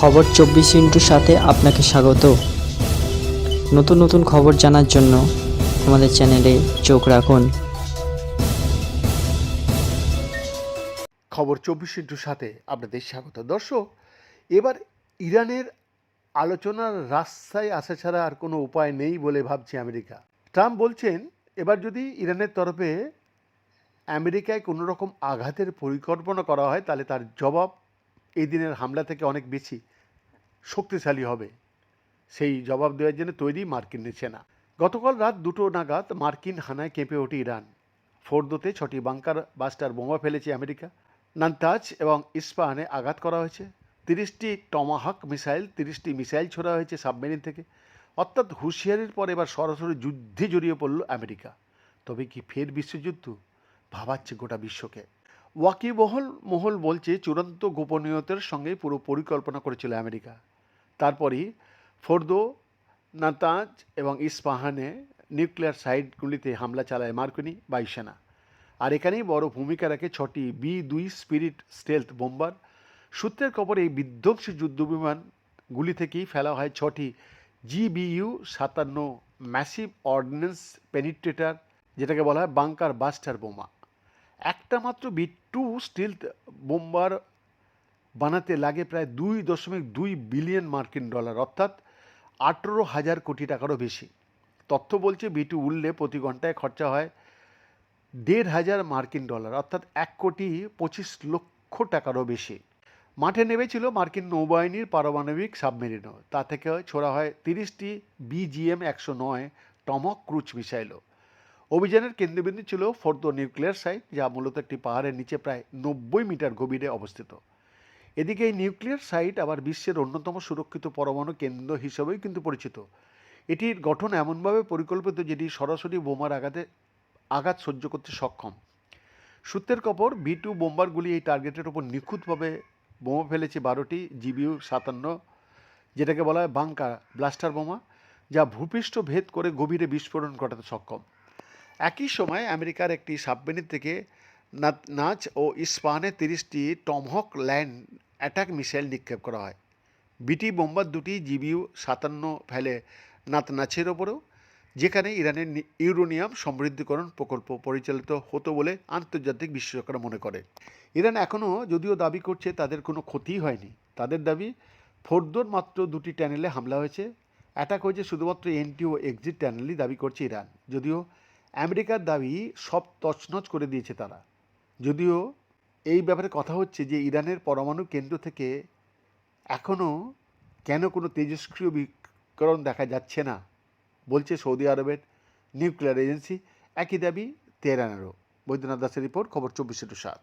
খবর চব্বিশ ইন্টুর সাথে আপনাকে স্বাগত। নতুন নতুন খবর জানার জন্য আমাদের চ্যানেলে চোখ রাখুন। খবর চব্বিশ ইন্টুর সাথে আপনাদের স্বাগত। দর্শক, এবার ইরানের আলোচনার রাস্তায় আসা ছাড়া আর কোনো উপায় নেই বলে ভাবছে আমেরিকা। ট্রাম্প বলছেন, এবার যদি ইরানের তরফে আমেরিকায় কোনো রকম আঘাতের পরিকল্পনা করা হয়, তাহলে তার জবাব এই দিনের হামলা থেকে অনেক বেশি। শক্তিশালী হবে। সেই জবাব দেওয়ার জন্য তৈরি মার্কিন সেনা। গতকাল রাত দুটো নাগাদ মার্কিন হানায় কেঁপে ওঠে ইরান। ফোর্দোতে ছটি বাংকার বাস্টার বোমা ফেলেছে আমেরিকা। নান্তাজ এবং ইস্পাহানে আঘাত করা হয়েছে। তিরিশটি টমাহাক মিসাইল, তিরিশটি মিসাইল ছোড়া হয়েছে সাবমেরিন থেকে। অর্থাৎ হুঁশিয়ারির পর এবার সরাসরি যুদ্ধে জড়িয়ে পড়ল আমেরিকা। তবে কি ফের বিশ্বযুদ্ধ? ভাবাচ্ছে গোটা বিশ্বকে। ওয়াকিবহল মহল বলছে চূড়ান্ত গোপনীয়তার সঙ্গে পুরো পরিকল্পনা করেছিল আমেরিকা। তারপরই ফোর্দো, নাতাজ এবং ইস্পাহানে নিউক্লিয়ার সাইটগুলিতে হামলা চালায় মার্কনি বায়ুসেনা। আর এখানেই বড় ভূমিকা রাখে ছটি বি দুই স্পিরিট স্টেলথ বোম্বার। সূত্রের খবর এই বিধ্বংসী যুদ্ধবিমানগুলি থেকেই ফেলা হয় ছটি জিবিইউ সাতান্ন ম্যাসিভ অর্ডিন্যান্স পেনিট্রেটার, যেটাকে বলা হয় বাংকার বাস্টার বোমা। একটা মাত্র বি টু স্টিলথ বোম্বার বানাতে লাগে প্রায় দুই দশমিক দুই বিলিয়ন মার্কিন ডলার অর্থাৎ আঠেরো হাজার কোটি টাকারও বেশি। তথ্য বলছে বিটু উঠলে প্রতি ঘন্টায় খরচা হয় দেড় হাজার মার্কিন ডলার অর্থাৎ এক কোটি পঁচিশ লক্ষ টাকারও বেশি। মাঠে নেমেছিল মার্কিন নৌবাহিনীর পারমাণবিক সাবমেরিনও। তা থেকে ছোড়া হয় তিরিশটি বিজিএম একশো নয় টমক ক্রুজ মিসাইলও। অভিযানের কেন্দ্রবিন্দু ছিল ফোর্দো নিউক্লিয়ার সাইট, যা মূলত একটি পাহাড়ের নিচে প্রায় নব্বই মিটার গভীরে অবস্থিত। এদিকে এই নিউক্লিয়ার সাইট আবার বিশ্বের অন্যতম সুরক্ষিত পরমাণু কেন্দ্র হিসেবেও কিন্তু পরিচিত। এটির গঠন এমনভাবে পরিকল্পিত যেটি সরাসরি বোমার আঘাতে, আঘাত সহ্য করতে সক্ষম। সূত্রের কপর বি টু বোম্বারগুলি এই টার্গেটের ওপর নিখুঁতভাবে বোমা ফেলেছে বারোটি জিবিউ সাতান্ন, যেটাকে বলা হয় বাংকা ব্লাস্টার বোমা, যা ভূপৃষ্ঠ ভেদ করে গভীরে বিস্ফোরণ ঘটাতে সক্ষম। একই সময় আমেরিকার একটি সাবমেরিন থেকে নাচ ও ইস্পাহানে তিরিশটি টমহক ল্যান্ড অ্যাটাক মিসাইল নিক্ষেপ করা হয়। বিটি বোম্বার দুটি জিবিউ সাতান্ন ফেলে নাতনাচের ওপরেও, যেখানে ইরানের ইউরোনিয়াম সমৃদ্ধিকরণ প্রকল্প পরিচালিত হতো বলে আন্তর্জাতিক বিশেষজ্ঞরা মনে করে। ইরান এখনও যদিও দাবি করছে তাদের কোনো ক্ষতি হয়নি। তাদের দাবি, ফোর্দোর মাত্র দুটি ট্যানেলে হামলা হয়েছে। অ্যাটাক হয়েছে শুধুমাত্র এন্টি ও এক্সিট ট্যানেলই দাবি করছে ইরান। যদিও আমেরিকার দাবি সব তছনছ করে দিয়েছে তারা। যদিও এই ব্যাপারে কথা হচ্ছে যে ইরানের পরমাণু কেন্দ্র থেকে এখনও কেন কোনো তেজস্ক্রিয় বিকরণ দেখা যাচ্ছে না, বলছে সৌদি আরবের নিউক্লিয়ার এজেন্সি। একই দাবি তেহরানেরও। বৈদ্যনাথ দাসের রিপোর্ট, খবর চব্বিশে টু সাত।